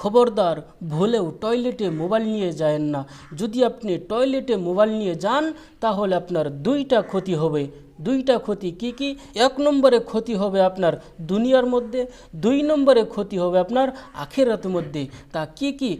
খবরদার ভুলেও টয়লেটে মোবাইল নিয়ে যায়েন না। যদি আপনি টয়লেটে মোবাইল নিয়ে যান, তাহলে আপনার দুইটা ক্ষতি হবে। দুইটা ক্ষতি কি কি? এক নম্বরে ক্ষতি হবে আপনার দুনিয়ার মধ্যে, দুই নম্বরে ক্ষতি হবে আপনার আখেরাতের মধ্যে। তা কি কি?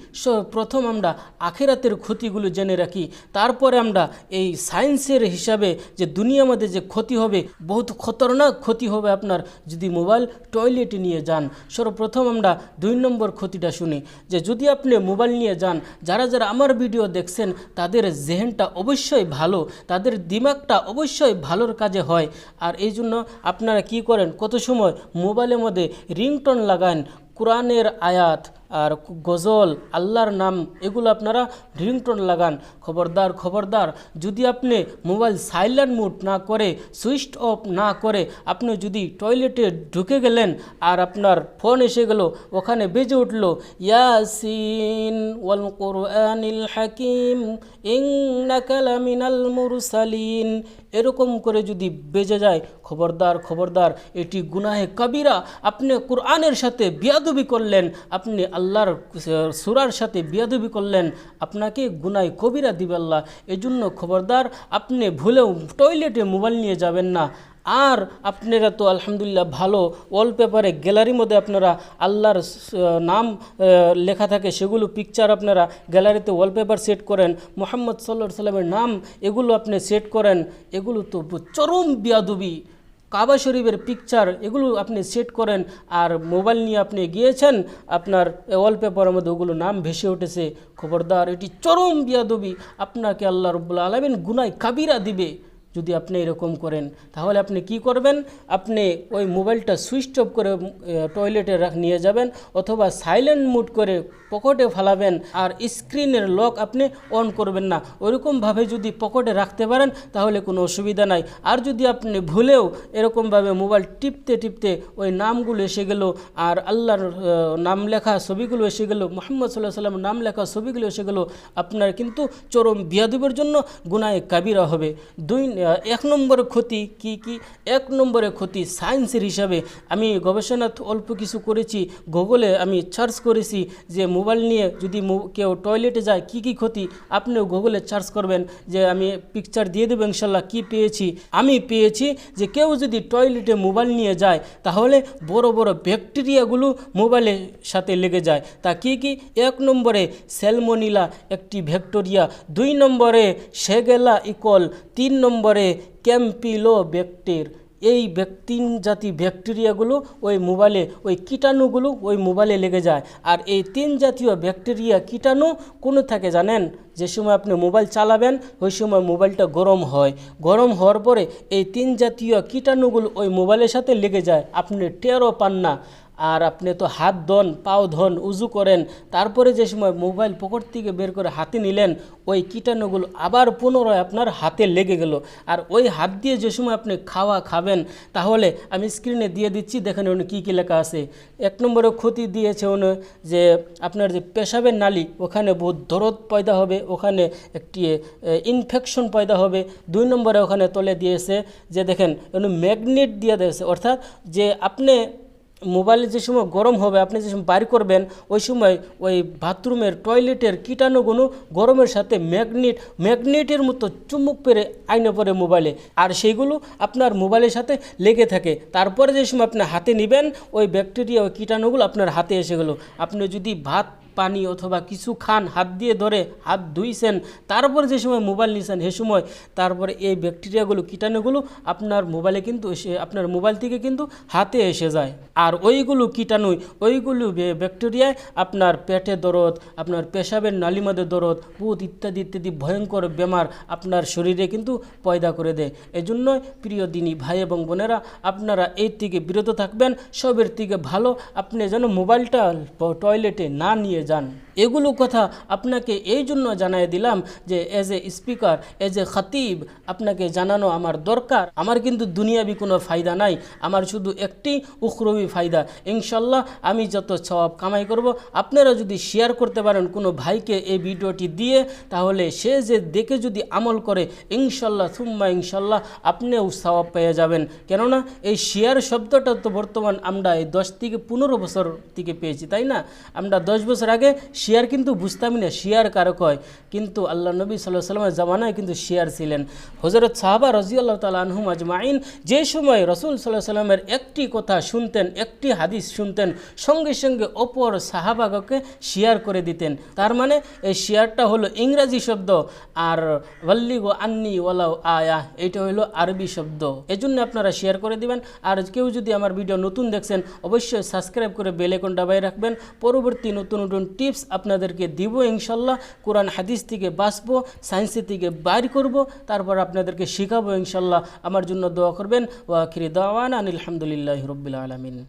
প্রথম আমরা আখেরাতের ক্ষতিগুলো জেনে রাখি। তারপরে আমরা এই সায়েন্সের হিসাবে যে দুনিয়ার মধ্যে যে ক্ষতি হবে, বহুত খতরনাক ক্ষতি হবে আপনার যদি মোবাইল টয়লেটে নিয়ে যান। সর্বপ্রথম আমরা দুই নম্বর ক্ষতিটা শুনি, যে যদি আপনি মোবাইল নিয়ে যান, যারা যারা আমার ভিডিও দেখছেন, তাদের জেহেনটা অবশ্যই ভালো, তাদের দিমাগটা অবশ্যই ভালোর কাজে হয়। আর এই জন্য আপনারা কী করেন? কত সময় মোবাইলের মধ্যে রিংটোন লাগান, কোরআনের আয়াত আর গজল, আল্লাহর নাম, এগুলো আপনারা রিংটোন লাগান। খবরদার খবরদার, যদি আপনি মোবাইল সাইলেন্ট মুড না করে সুইচ অফ না করে, আপনি যদি টয়লেটে ঢুকে গেলেন আর আপনার ফোন এসে গেল, ওখানে বেজে উঠল, ইয়াসিন ওয়াল কোরআনিল হাকিম, ইন্নাকা লামিনাল মুরসালিন। এরকম করে যদি বেজে যায়, খবরদার খবরদার, এটি গুনাহে কবিরা, আপনি কোরআনের সাথে বিয়াদবি করলেন, আপনি আল্লাহর সুরার সাথে বিয়াদবি করলেন, আপনাকে গুনায় কবিরা দিবে আল্লাহ। এজন্য খবরদার, আপনি ভুলেও টয়লেটে মোবাইল নিয়ে যাবেন না। আর আপনারা তো আলহামদুলিল্লাহ ভালো ওয়ালপেপারে গ্যালারির মধ্যে আপনারা আল্লাহর নাম লেখা থাকে, সেগুলো পিকচার আপনারা গ্যালারিতে ওয়ালপেপার সেট করেন। মোহাম্মদ সাল্লা সাল্লামের নাম, এগুলো আপনি সেট করেন। এগুলো তো চরম বিয়াদবি। কাবা শরীফের পিকচার এগুলো আপনি সেট করেন আর মোবাইল নিয়ে আপনি গিয়েছেন, আপনার ওয়ালপেপারের মধ্যে ওগুলো নাম ভেসে উঠেছে। খবরদার, এটি চরম বিয়াদবি। আপনাকে আল্লাহ রব্বুল্লা আলমিন গুনায় কাবিরা দিবে। যদি আপনি এরকম করেন, তাহলে আপনি কি করবেন? আপনি ওই মোবাইলটা সুইচ অফ করে টয়লেটে রাখ, নিয়ে যাবেন অথবা সাইলেন্ট মুড করে পকেটে ফালাবেন আর স্ক্রিনের লক আপনি অন করবেন না। ওইরকমভাবে যদি পকেটে রাখতে পারেন, তাহলে কোনো অসুবিধা নাই। আর যদি আপনি ভুলেও এরকমভাবে মোবাইল টিপতে টিপতে ওই নামগুলো এসে গেল আর আল্লাহর নাম লেখা ছবিগুলো এসে গেল, মোহাম্মদ সাল্লাহ সাল্লামের নাম লেখা ছবিগুলো এসে গেল, আপনার কিন্তু চরম বিয়াদুবের জন্য গুনায় কাবিরা হবে। দুই এক নম্বরের ক্ষতি কি কি? এক নম্বরে ক্ষতি সায়েন্সের হিসাবে। আমি গবেষণা অল্প কিছু করেছি, গুগলে আমি সার্চ করেছি যে মোবাইল নিয়ে যদি কেউ টয়লেটে যায়, কি কি ক্ষতি? আপনিও গুগলে সার্চ করবেন যে আমি পিকচার দিয়ে দেবো, ইনশাল্লাহ কি পেয়েছি? আমি পেয়েছি যে কেউ যদি টয়লেটে মোবাইল নিয়ে যায়, তাহলে বড় বড় ব্যাকটেরিয়াগুলো মোবাইলের সাথে লেগে যায়। তা কি কি? এক নম্বরে স্যালমোনিলা একটি ব্যাকটেরিয়া দুই নম্বরে সেগেলা ইকল তিন নম্বরে ক্যাম্পিলো ব্যাকটের এই ব্যাক- তিন জাতি ব্যাকটেরিয়াগুলো ওই মোবাইলে, ওই কীটাণুগুলো ওই মোবাইলে লেগে যায়। আর এই তিন জাতীয় ব্যাকটেরিয়া, কীটাণু কোনো থাকে জানেন? যে সময় আপনি মোবাইল চালাবেন, ওই সময় মোবাইলটা গরম হয়। গরম হওয়ার পরে এই তিন জাতীয় কীটাণুগুলো ওই মোবাইলের সাথে লেগে যায়। আপনি টেরও পান না। আর আপনি তো হাত ধন, পাও ধন, উজু করেন। তারপরে যে সময় মোবাইল পকেট থেকে বের করে হাতে নিলেন, ওই কীটাণুগুলো আবার পুনরায় আপনার হাতে লেগে গেল। আর ওই হাত দিয়ে যে সময় আপনি খাওয়া খাবেন, তাহলে আমি স্ক্রিনে দিয়ে দিচ্ছি, দেখেন উনি কী কী লেখা আছে। এক নম্বরে ক্ষতি দিয়েছে উনি যে আপনার যে পেশাবের নালী, ওখানে বহুত দরদ পয়দা হবে, ওখানে একটি ইনফেকশন পয়দা হবে। দুই নম্বরে ওখানে তলে দিয়েছে যে দেখেন, উনি ম্যাগনেট দিয়ে দিয়েছে। অর্থাৎ যে আপনি মোবাইলে যে সময় গরম হবে, আপনি যে সময় বাইর করবেন, ওই সময় ওই বাথরুমের, টয়লেটের কীটাণুগুলো গরমের সাথে ম্যাগনেট, ম্যাগনেটের মতো চুমুক পেরে আইনে পড়ে মোবাইলে। আর সেইগুলো আপনার মোবাইলের সাথে লেগে থাকে। তারপরে যে সময় আপনি হাতে নেবেন, ওই ব্যাকটেরিয়া, ওই কীটাণুগুলো আপনার হাতে এসে গেলো। আপনি যদি ভাত, পানি অথবা কিছু খান, হাত দিয়ে ধরে, হাত ধুইছেন, তারপরে যে সময় মোবাইল নিছেন, সে সময় তারপরে এই ব্যাকটেরিয়াগুলো, কীটাণুগুলো আপনার মোবাইলে কিন্তু এসে, আপনার মোবাইল থেকে কিন্তু হাতে এসে যায়। আর ওইগুলো কীটাণু, ওইগুলো ব্যাকটেরিয়ায় আপনার পেটে দরদ, আপনার পেশাবের নালিমাদের দরদ, ভূত ইত্যাদি ইত্যাদি ভয়ঙ্কর বেমার আপনার শরীরে কিন্তু পয়দা করে দেয়। এজন্য প্রিয় দিনী ভাই এবং বোনেরা, আপনারা এর থেকে বিরত থাকবেন, সবের থেকে ভালো, আপনি যেন মোবাইলটা টয়লেটে না নিয়ে যান। এগুলো কথা আপনাকে এই জন্য জানাই দিলাম যে as a speaker as a খতিব আপনাকে জানানো আমার দরকার। আমার কিন্তু দুনিয়াবি কোনো ফায়দা নাই, আমার শুধু একটি উখরবি ফায়দা। ইনশাল্লাহ আমি যত সওয়াব কামাই করব, আপনারা যদি শেয়ার করতে পারেন কোনো ভাইকে এই ভিডিওটি দিয়ে, তাহলে সে যে দেখে যদি আমল করে, ইনশাল্লাহ, সুম্মা ইনশাল্লাহ আপনিও সওয়াব পেয়ে যাবেন। কেননা এই শেয়ার শব্দটা তো বর্তমান আমরা এই দশ থেকে পনেরো বছর থেকে পেয়েছি, তাই না? আমরা দশ বছর আগে শেয়ার কিন্তু বুঝতামই না, শেয়ার কারক হয় কিন্তু আল্লাহ নবী সাল্লাহ সাল্লামের জামানায় কিন্তু শেয়ার ছিলেন। হজরত সাহাবা রাজি আল্লাহ তালা আনহুম আজমাইন যে সময় রসুল সাল্লাহ সাল্লামের একটি কথা শুনতেন, একটি হাদিস শুনতেন, সঙ্গে সঙ্গে অপর সাহাবাগকে শেয়ার করে দিতেন। তার মানে এই শেয়ারটা হলো ইংরাজি শব্দ, আর গো আন্নি ওয়ালাও আয়া এটা হলো আরবি শব্দ। এজন্য আপনারা শেয়ার করে দিবেন। আর কেউ যদি আমার ভিডিও নতুন দেখছেন, অবশ্যই সাবস্ক্রাইব করে বেল আইকন দাবাই রাখবেন। পরবর্তী নতুন নতুন টিপস আপনাদেরকে দিব, ইনশাল্লাহ। কোরআন হাদিস থেকে বাঁচবো সায়েন্সের থেকে বাইর করব, তারপর আপনাদেরকে শেখাবো, ইনশাল্লাহ। আমার জন্য দোয়া করবেন। ওয়াখিরি দাওয়ান আনিল আলহামদুলিল্লাহ রবিল আলমিন।